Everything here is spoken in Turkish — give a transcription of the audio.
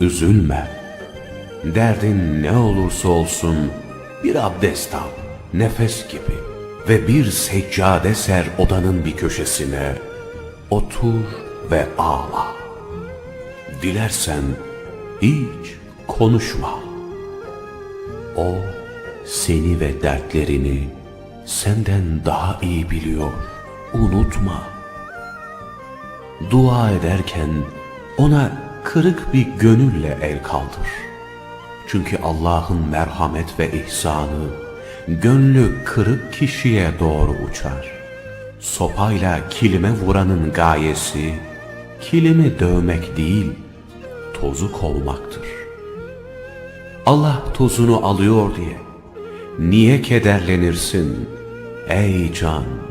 Üzülme. Derdin ne olursa olsun bir abdest al, nefes gibi ve bir seccade ser odanın bir köşesine. Otur ve ağla. Dilersen hiç konuşma. O seni ve dertlerini senden daha iyi biliyor. Unutma. Dua ederken ona kırık bir gönülle el kaldır. Çünkü Allah'ın merhamet ve ihsanı gönlü kırık kişiye doğru uçar. Sopayla kilime vuranın gayesi kilimi dövmek değil, tozu kovmaktır. Allah tozunu alıyor diye niye kederlenirsin ey can?